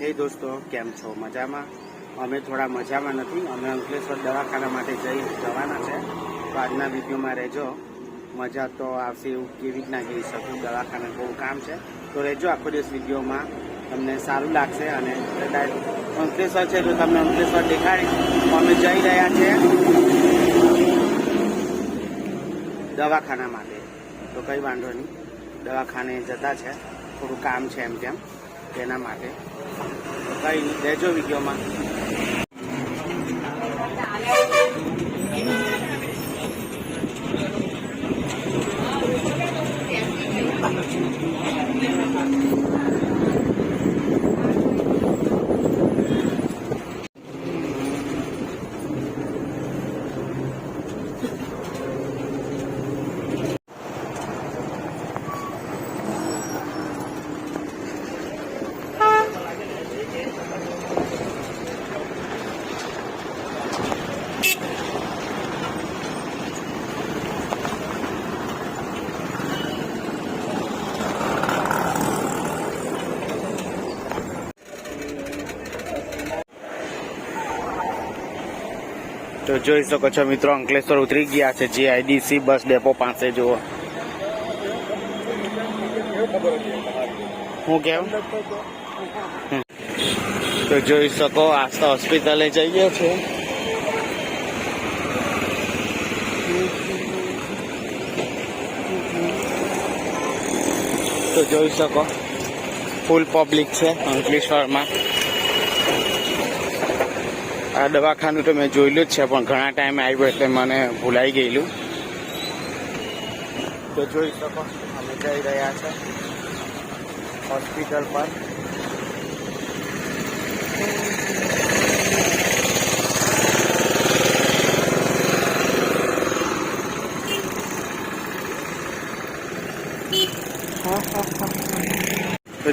હે દોસ્તો, કેમ છો? મજામાં? અમે થોડા મજામાં નથી. અમે અંકલેશ્વર દવાખાના માટે જઈ જવાના છે. તો આજના વિડીયોમાં રહેજો. મજા તો આવશે એવું કેવી રીતના કહી શકું? દવાખાને બહુ કામ છે. તો રહેજો આખો દિવસ વિડીયોમાં. તમને સારું લાગશે અને અંકલેશ્વર છે તો તમને અંકલેશ્વર દેખાડી અમે જઈ રહ્યા છીએ દવાખાના માટે. તો કંઈ વાંધો નહીં. દવાખાને જતા છે. થોડું કામ છે એમ તેમ. તેના માટે. કંઈ નહીં રહેજો વિડીયોમાં. તો જોઈ શકો છો મિત્રો, અંકલેશ્વર ઉતરી ગયા છે. જીઆઈડીસી બસ ડેપો પાસે, જુઓ. હું કેમ? તો જોઈ શકો આસ્થા હોસ્પિટલે જઈ ગયો છે. તો જોઈ શકો ફૂલ પબ્લિક છે અંકલેશ્વરમાં. આ દવાખાનું તો મેં જોયેલું જ છે પણ ઘણા ટાઈમે આવ્યું એટલે મને ભૂલાઈ ગયેલું. તો જોઈ શકો અમે જઈ રહ્યા છે હોસ્પિટલ પર.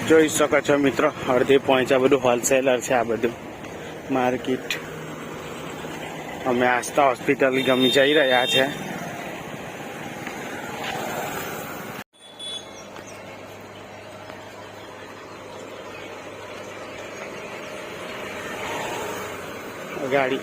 જોઈ શકો છો મિત્રો અડધી પહોંચ્યા બધું હોલસેલર છે આ બધું. માર્કેટ અમે આસ્થા હોસ્પિટલ ગમી જઈ રહ્યા છે. ગાડી.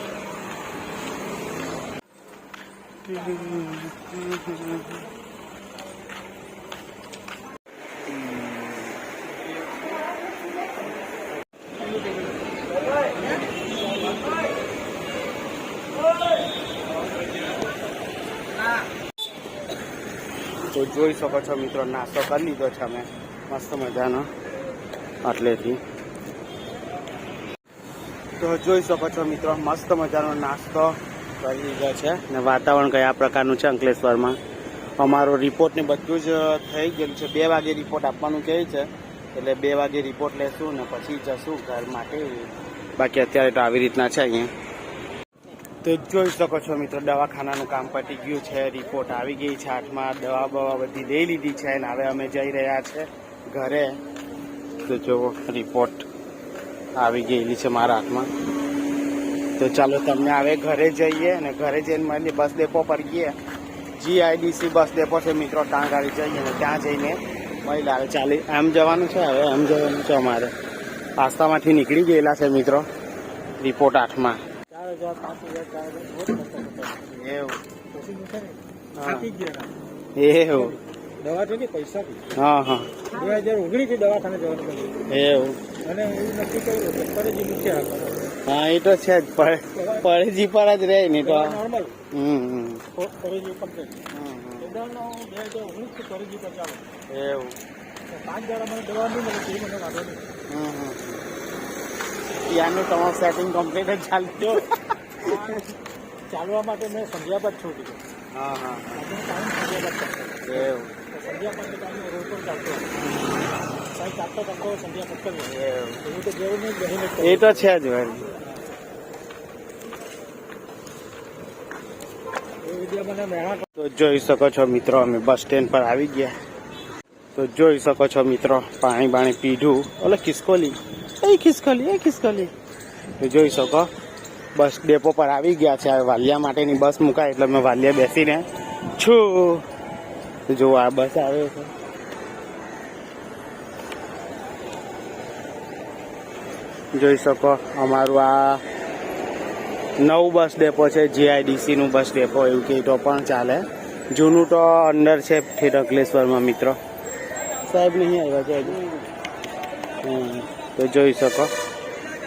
તો જોઈ શકો છો મિત્રો, નાસ્તો કરી લીધો છે અમે. મસ્ત મજાનો એટલેથી તો જોઈ શકો છો મિત્રો, મસ્ત મજાનો નાસ્તો કરી લીધો છે. ને વાતાવરણ કયા પ્રકારનું છે અંકલેશ્વરમાં? અમારો રિપોર્ટ ને બધું જ થઈ ગયેલું છે. બે વાગે રિપોર્ટ આપવાનું કહે છે. એટલે બે વાગે રિપોર્ટ લેશું ને પછી જશું ઘર માટે. બાકી અત્યારે તો આવી રીતના છે અહીંયા. તો જોઈ શકો છો મિત્રો, દવાખાનાનું કામ પતી ગયું છે રિપોર્ટ આવી ગઈ છે, હાથમાં દવા બવા બધી લઈ લીધી છે અને હવે અમે જઈ રહ્યા છે ઘરે. તો જો રિપોર્ટ આવી ગયેલી છે મારા હાથમાં. તો ચાલો તમને હવે ઘરે જઈએ અને ઘરે જઈને મળીએ બસ ડેપો પર ગઈએ જીઆઈડીસી બસ ડેપો છે મિત્રો ત્યાં ગાડી જઈએ અને ત્યાં જઈને મળી લાવે. ચાલી, એમ જવાનું છે, હવે એમ જવાનું છે અમારે. પાસ્તામાંથી નીકળી ગયેલા છે મિત્રો રિપોર્ટ હાથમાં ચાર હજાર પાંચ હજાર ચાર હજાર. એવું. પછી છે ને, હા. દવા હા હા. બે હજાર ઓગણીસથી દવાખાને જવાનું એવું. અને એવું નક્કી કર્યું કે મૂક્યા હા એ તો છે જ. પડેજી પર જ રહે ને તો. Normal hmm. બે હજાર ઓગણીસથી ફરજી પર ચાલે. એવું. પાંચ દાડા મને દવા નહીં મળે તે મને વાંધો નહીં. હમ હમ. ત્યાંનું તમારું સેટિંગ કમ્પ્લીટ જ ચાલતું આ ચાલવા માટે મેં સંધ્યા બાદ છોડી હા હા આજનો ટાઈમ સંધ્યા બાદ કરતો એવું. સંધ્યા બાદ ટાઈમ રોડ પર ચાલતો સાહેબ ચાલતો ચાલતો સંધ્યા બાદ કરી એવું. એવું તો જેવું નહીં બહીને એ તો છે જ તો જોઈ શકો છો મિત્રો અમે બસ સ્ટેન્ડ પર આવી ગયા. તો જોઈ શકો છો મિત્રો પાણી બાણી પીધું. ઓલે ખિસકોલી એ ખિસકોલી એ ખિસકોલી. જોઈ શકો બસ ડેપો પર આવી ગયા છે. હવે વાલિયા માટેની બસ મુકાય એટલે મેં વાલિયા બેસીને છું. જો આ બસ આવે છે. જોઈ શકો અમારું આ નવું બસ ડેપો છે જીઆઈડીસી નું બસ ડેપો એવું કે તો પણ ચાલે. જૂનું તો અંદર છે ઠેઠ અંકલેશ્વરમાં મિત્રો. સાહેબ નહીં આવ્યા છે હમ, તો જોઈ શકો.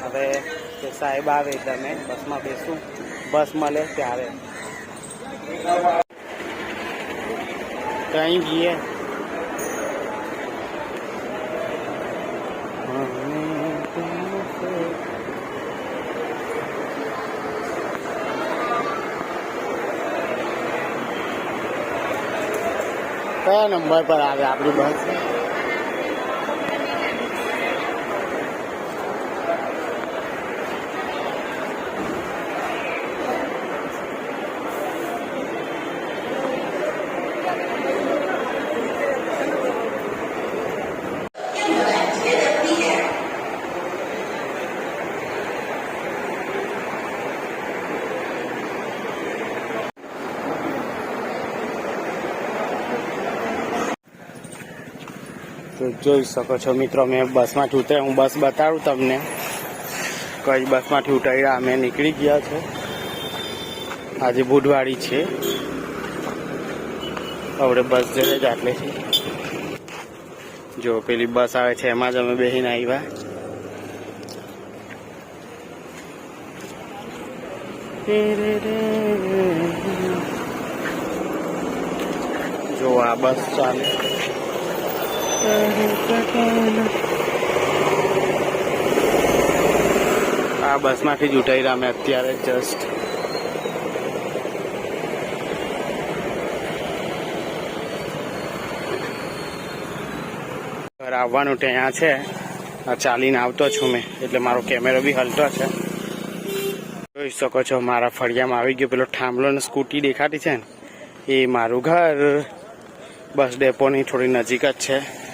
હવે તે સાહેબ આવે એટલે અમે બસમાં બેસું. બસ મળે ત્યારે. કहीं જઈએ કયા નંબર પર આવે આપણી બસ? જોઈ શકો છો મિત્રો, મેં બસમાંથી ઉતર્યા હું બસ બતાડું તમને. કઈ બસમાંથી ઉતર્યા, અમે નીકળી ગયા છે. આજે બુધવારી છે. હવે બસ જડે જ આટલે છે. જો, પેલી બસ આવે છે, એમાં જ અમે બેસીને આવ્યા જો, આ બસ ચાલે. આ બસમાંથી જ ઉઠાઈ રહ્યા અમે અત્યારે જસ્ટ ઘર આવવાનું ત્યાં છે. આ ચાલીને આવતો છું મેં. એટલે મારો કેમેરો બી હલતો છે. જોઈ શકો છો, મારા ફળિયામાં આવી ગયો પેલો થાંભલો ને સ્કૂટી દેખાતી છે ને. એ મારું ઘર. બસ ડેપોની થોડી નજીક જ છે.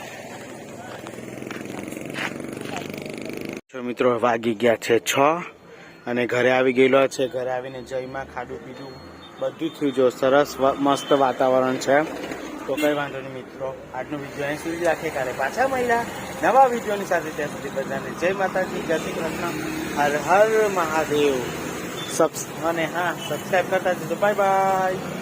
જો મિત્રો વાગી ગયા છે છ અને ઘરે આવી ગયેલો છે. ઘરે આવીને જઈમાં ખાધું પીધું, બધું થયું. જો સરસ મસ્ત વાતાવરણ છે. તો કઈ વાંધો નહીં મિત્રો. આજનો વીડિયો અહીં સુધી રાખીએ. કાલે પાછા મળ્યા નવા વિડીયોની સાથે ત્યાં સુધી બધાને જય માતાજી, જય શ્રી કૃષ્ણ. હર હર મહાદેવ. સબ અને હા સબસ્ક્રાઈબ કરતા જજો. Bye bye